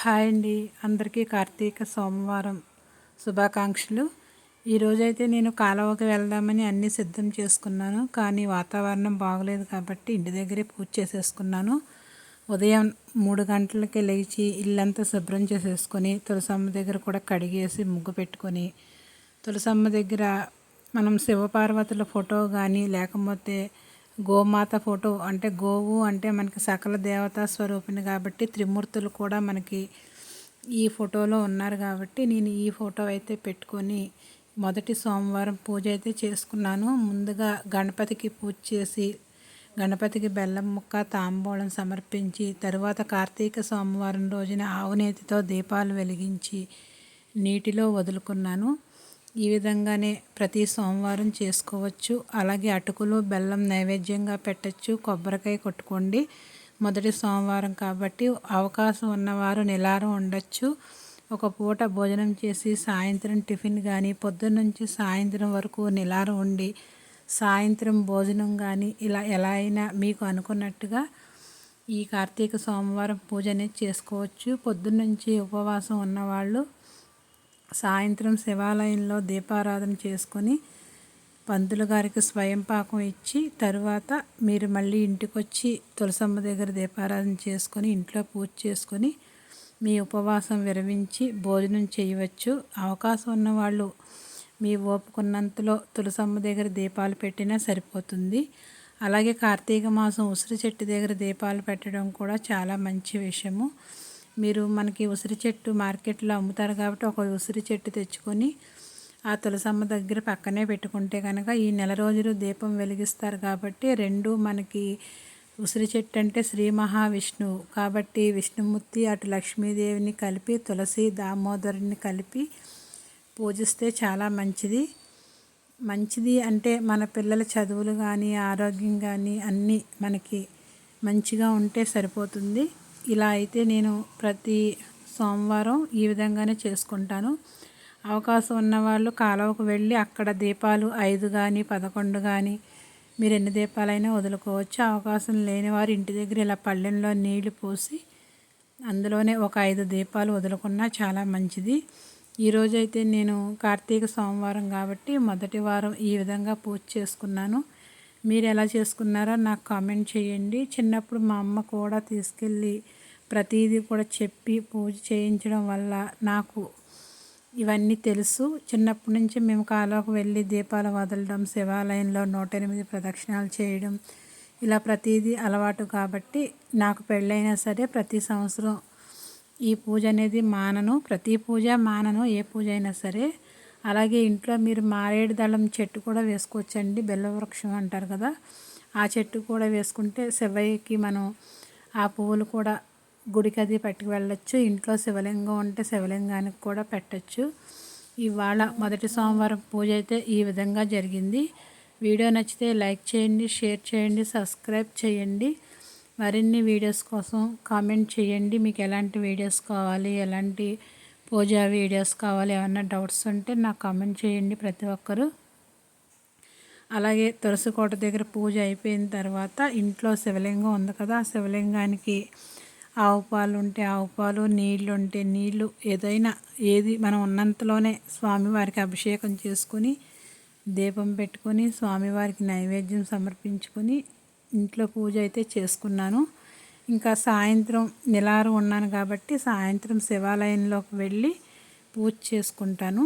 Hi అండి. అందరికీ కార్తీక సోమవారం శుభాకాంక్షలు. ఈరోజైతే నేను కాలువకి వెళ్దామని అన్నీ సిద్ధం చేసుకున్నాను. కానీ వాతావరణం బాగలేదు కాబట్టి ఇంటి దగ్గరే పూజ చేసేసుకున్నాను. ఉదయం మూడు గంటలకి లేచి ఇల్లంతా శుభ్రం చేసేసుకొని తులసమ్మ దగ్గర కూడా కడిగేసి ముగ్గు పెట్టుకొని తులసమ్మ దగ్గర మనం శివపార్వతుల ఫోటో కానీ లేకపోతే గోమాత ఫోటో అంటే గోవు అంటే మనకి సకల దేవతా స్వరూపిణి కాబట్టి త్రిమూర్తులు కూడా మనకి ఈ ఫోటోలో ఉన్నారు కాబట్టి నేను ఈ ఫోటో అయితే పెట్టుకొని మొదటి సోమవారం పూజ అయితే చేసుకున్నాను. ముందుగా గణపతికి పూజ చేసి గణపతికి బెల్లం ముక్క తాంబూలం సమర్పించి తరువాత కార్తీక సోమవారం రోజున ఆవునేతితో దీపాలు వెలిగించి నీటిలో వదులుకున్నాను. ఈ విధంగానే ప్రతి సోమవారం చేసుకోవచ్చు. అలాగే అటుకులు బెల్లం నైవేద్యంగా పెట్టచ్చు. కొబ్బరికాయ కొట్టుకోండి. మొదటి సోమవారం కాబట్టి అవకాశం ఉన్నవారు నిలారం ఉండొచ్చు. ఒక పూట భోజనం చేసి సాయంత్రం టిఫిన్ కానీ పొద్దున్నుంచి సాయంత్రం వరకు నిలారం ఉండి సాయంత్రం భోజనం కానీ ఇలా ఎలా అయినా మీకు అనుకున్నట్టుగా ఈ కార్తీక సోమవారం పూజ అనేది చేసుకోవచ్చు. పొద్దున్నుంచి ఉపవాసం ఉన్నవాళ్ళు సాయంత్రం శివాలయంలో దీపారాధన చేసుకొని పంతులు గారికి స్వయం పాకం ఇచ్చి తరువాత మీరు మళ్ళీ ఇంటికి వచ్చి తులసమ్మ దగ్గర దీపారాధన చేసుకొని ఇంట్లో పూజ చేసుకొని మీ ఉపవాసం విరమించి భోజనం చేయవచ్చు. అవకాశం ఉన్నవాళ్ళు మీ ఓపుకున్నంతలో తులసమ్మ దగ్గర దీపాలు పెట్టినా సరిపోతుంది. అలాగే కార్తీక మాసం ఉసిరి చెట్టు దగ్గర దీపాలు పెట్టడం కూడా చాలా మంచి విషయము. మీరు మనకి ఉసిరి చెట్టు మార్కెట్లో అమ్ముతారు కాబట్టి ఒక ఉసిరి చెట్టు తెచ్చుకొని ఆ తులసమ్మ దగ్గర పక్కనే పెట్టుకుంటే కనుక ఈ నెల రోజులు దీపం వెలిగిస్తారు కాబట్టి రెండు మనకి ఉసిరి చెట్టు అంటే శ్రీ మహావిష్ణువు. కాబట్టి విష్ణుమూర్తి అటు లక్ష్మీదేవిని కలిపి తులసి దామోదరుని కలిపి పూజిస్తే చాలా మంచిది. మంచిది అంటే మన పిల్లల చదువులు కానీ ఆరోగ్యం కానీ అన్నీ మనకి మంచిగా ఉంటే సరిపోతుంది. ఇలా అయితే నేను ప్రతి సోమవారం ఈ విధంగానే చేసుకుంటాను. అవకాశం ఉన్నవాళ్ళు కాలువకు వెళ్ళి అక్కడ దీపాలు ఐదు కానీ పదకొండు కానీ మీరు ఎన్ని దీపాలైనా వదులుకోవచ్చు. అవకాశం లేని వారు ఇంటి దగ్గర ఇలా పళ్ళెంలో నీళ్ళు పోసి అందులోనే ఒక ఐదు దీపాలు వదులుకున్నా చాలా మంచిది. ఈరోజైతే నేను కార్తీక సోమవారం కాబట్టి మొదటి వారం ఈ విధంగా పూజ చేసుకున్నాను. మీరు ఎలా చేసుకున్నారో నాకు కామెంట్ చేయండి. చిన్నప్పుడు మా అమ్మ కూడా తీసుకెళ్ళి ప్రతిదీ కూడా చెప్పి పూజ చేయించడం వల్ల నాకు ఇవన్నీ తెలుసు. చిన్నప్పటి నుంచి మేము కాలువకు వెళ్ళి దీపాలు వదలడం శివాలయంలో నూట ఎనిమిది ప్రదక్షిణాలు చేయడం ఇలా ప్రతిదీ అలవాటు కాబట్టి నాకు పెళ్ళైనా సరే ప్రతి సంవత్సరం ఈ పూజ అనేది మానను. ప్రతి పూజ మానను. ఏ పూజ అయినా సరే అలాగే ఇంట్లో మీరు మారేడు దళం చెట్టు కూడా వేసుకోవచ్చండి బెల్లవృక్షం అంటారు కదా. ఆ చెట్టు కూడా వేసుకుంటే శివయ్యకి మనం ఆ పువ్వులు కూడా గుడికి అది పట్టుకు వెళ్ళొచ్చు. ఇంట్లో శివలింగం ఉంటే శివలింగానికి కూడా పెట్టచ్చు. ఇవాళ మొదటి సోమవారం పూజ అయితే ఈ విధంగా జరిగింది. వీడియో నచ్చితే లైక్ చేయండి షేర్ చేయండి సబ్స్క్రైబ్ చేయండి. మరిన్ని వీడియోస్ కోసం కామెంట్ చేయండి. మీకు ఎలాంటి వీడియోస్ కావాలి ఎలాంటి పూజా వీడియోస్ కావాలి ఏమన్నా డౌట్స్ ఉంటే నాకు కామెంట్ చేయండి ప్రతి ఒక్కరూ. అలాగే తులసికోట దగ్గర పూజ అయిపోయిన తర్వాత ఇంట్లో శివలింగం ఉంది కదా ఆ శివలింగానికి ఆవు పాలు ఉంటే ఆవు పాలు నీళ్ళు ఉంటే నీళ్ళు ఏదైనా ఏది మనం ఉన్నంతలోనే స్వామివారికి అభిషేకం చేసుకొని దీపం పెట్టుకొని స్వామివారికి నైవేద్యం సమర్పించుకొని ఇంట్లో పూజ అయితే చేసుకున్నాను. ఇంకా సాయంత్రం నిలారు ఉన్నాను కాబట్టి సాయంత్రం శివాలయంలోకి వెళ్ళి పూజ చేసుకుంటాను.